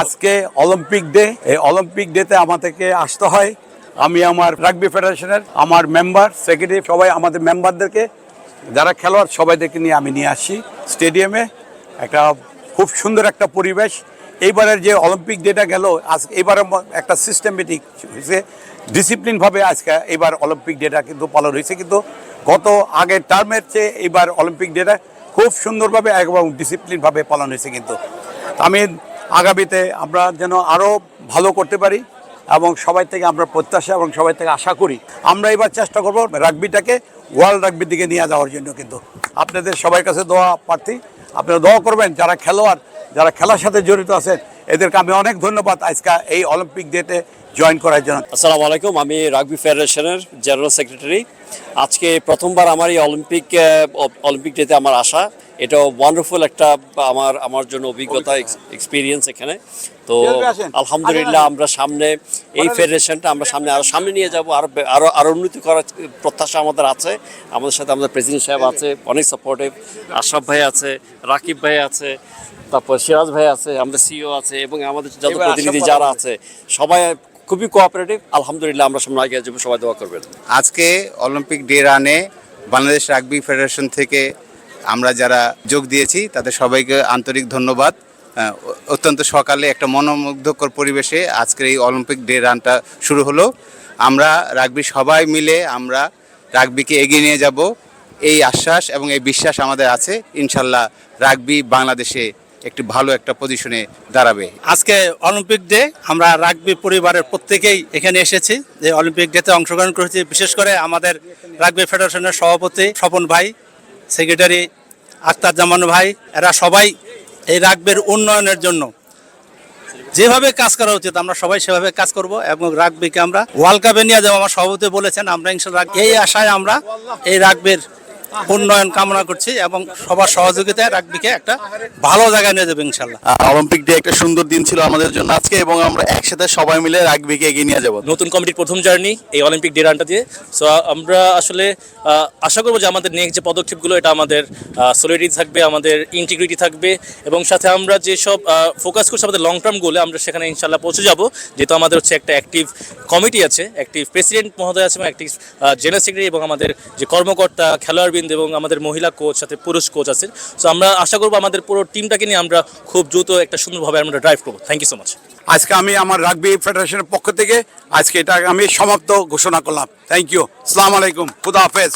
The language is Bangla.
আজকে অলিম্পিক ডে এই অলিম্পিক ডেতে আমাদেরকে আসতে হয়। আমি আমার রাগবি ফেডারেশনের আমার মেম্বার সেক্রেটারি সবাই আমাদের মেম্বারদেরকে যারা খেলোয়াড়, সবাইদেরকে নিয়ে আমি নিয়ে আসি স্টেডিয়ামে একটা খুব সুন্দর একটা পরিবেশ। এইবারের যে অলিম্পিক ডেটা গেল, আজ এবারে একটা সিস্টেমেটিক হয়েছে। ডিসিপ্লিনভাবে আজকে এবার অলিম্পিক ডেটা কিন্তু পালন হয়েছে। কিন্তু গত আগের টার্মের চেয়ে এইবার অলিম্পিক ডেটা খুব সুন্দরভাবে এবং ডিসিপ্লিনভাবে পালন হয়েছে কিন্তু। আমি আগামীতে আমরা যেন আরও ভালো করতে পারি এবং সবাই থেকে আমরা প্রত্যাশা এবং সবাই থেকে আশা করি। আমরা এবার চেষ্টা করব রাগবিটাকে ওয়ার্ল্ড রাগবির দিকে নিয়ে যাওয়ার জন্য কিন্তু। আপনাদের সবার কাছে দোয়া প্রার্থী। আপনারা দোয়া করবেন, যারা খেলোয়াড়, যারা খেলার সাথে জড়িত আছেন, এদেরকে আমি অনেক ধন্যবাদ আজকে এই অলিম্পিক ডেতে জয়েন করার জন্য। আসসালামু আলাইকুম, আমি রাগবি ফেডারেশনের জেনারেল সেক্রেটারি আজকে প্রথমবার আমার এই অলিম্পিক অলিম্পিক ডেতে আমার আসা। এটা ওয়ান্ডারফুল একটা আমার আমার জন্য অভিজ্ঞতা এক্সপিরিয়েন্স এখানে। তো। আলহামদুলিল্লাহ আমরা সামনে এই ফেডারেশনটা আমরা সামনে আরও সামনে নিয়ে যাব। আরও বে- আরও আরও উন্নতি করার প্রত্যাশা আমাদের আছে। আমাদের সাথে আমাদের প্রেসিডেন্ট সাহেব আছে অনেক সাপোর্টিভ আশরাফ ভাই আছে রাকিব ভাই আছে তারপর সিরাজ ভাই আছে আমাদের সিও আছে এবং আমাদের যত প্রতিনিধি যারা আছে সবাই খুবই কোঅপারেটিভ আলহামদুলিল্লাহ আমরা সামনে আগে যাব সবাই দোয়া করবেন। আজকে অলিম্পিক ডে রানে বাংলাদেশ রাগবি ফেডারেশন থেকে আমরা যারা যোগ দিয়েছি, তাদের সবাইকে আন্তরিক ধন্যবাদ। অত্যন্ত সকালে একটা মনোমুগ্ধকর পরিবেশে আজকের এই অলিম্পিক ডে রানটা শুরু হলো। আমরা রাগবি সবাই মিলে আমরা রাগবিকে এগিয়ে নিয়ে যাব। এই আশ্বাস এবং এই বিশ্বাস আমাদের আছে। ইনশাল্লাহ রাগবি বাংলাদেশে একটি ভালো একটা পজিশনে দাঁড়াবে। আজকে অলিম্পিক ডে আমরা রাগবি পরিবারের প্রত্যেকেই এখানে এসেছি। যে অলিম্পিক ডেতে অংশগ্রহণ করেছি, বিশেষ করে আমাদের রাগবি ফেডারেশনের সভাপতি স্বপন ভাই সেক্রেটারি আক্তার জামান ভাই, এরা সবাই এই রাগবির উন্নয়নের জন্য যেভাবে কাজ করা উচিত, আমরা সবাই সেভাবে কাজ করব এবং রাগবিকে আমরা ওয়ার্ল্ড কাপে নিয়ে যাব, আমার সভাপতি বলেছেন, আমরা এই আশায় আমরা এই রাগবির উন্নয়ন কামনা করছি এবং সবার সহযোগিতায় রাগবিকে একটা ভালো জায়গায় নিয়ে যাবে ইনশাল্লাহ। অলিম্পিক ডে একটা সুন্দর দিন ছিল আমাদের জন্য আজকে এবং আমরা একসাথে সবাই মিলে রাগবিকে এগিয়ে নিয়ে যাব। নতুন কমিটির প্রথম জার্নি এই অলিম্পিক ডে রানটা দিয়ে। সো আমরা আসলে আশা করব যে আমাদের নেক্সট যে পদক্ষেপগুলো এটা আমাদের সলিডি থাকবে আমাদের ইন্টিগ্রিটি থাকবে এবং সাথে আমরা যেসব ফোকাস করছি আমাদের লং টার্ম গোলে আমরা সেখানে ইনশাল্লাহ পৌঁছে যাব। যেহেতু আমাদের হচ্ছে একটা অ্যাক্টিভ কমিটি আছে অ্যাক্টিভ প্রেসিডেন্ট মহোদয় আছে এবং অ্যাক্টিভ জেনারেল সেক্রেটারি এবং আমাদের যে কর্মকর্তা খেলোয়াড়বৃন্দ এবং আমাদের মহিলা কোচ সাথে পুরুষ কোচ আছেন। সো আমরা আশা করব আমাদের পুরো টিমটাকে নিয়ে আমরা খুব দ্রুত একটা সুন্দরভাবে আমরা ড্রাইভ করব। থ্যাংক ইউ সো মাচ আজকে আমি আমার রাগবি ফেডারেশনের পক্ষ থেকে আজকে এটা আমি সমাপ্ত ঘোষণা করলাম। থ্যাংক ইউ সালাম আলাইকুম। খুদা হাফেজ।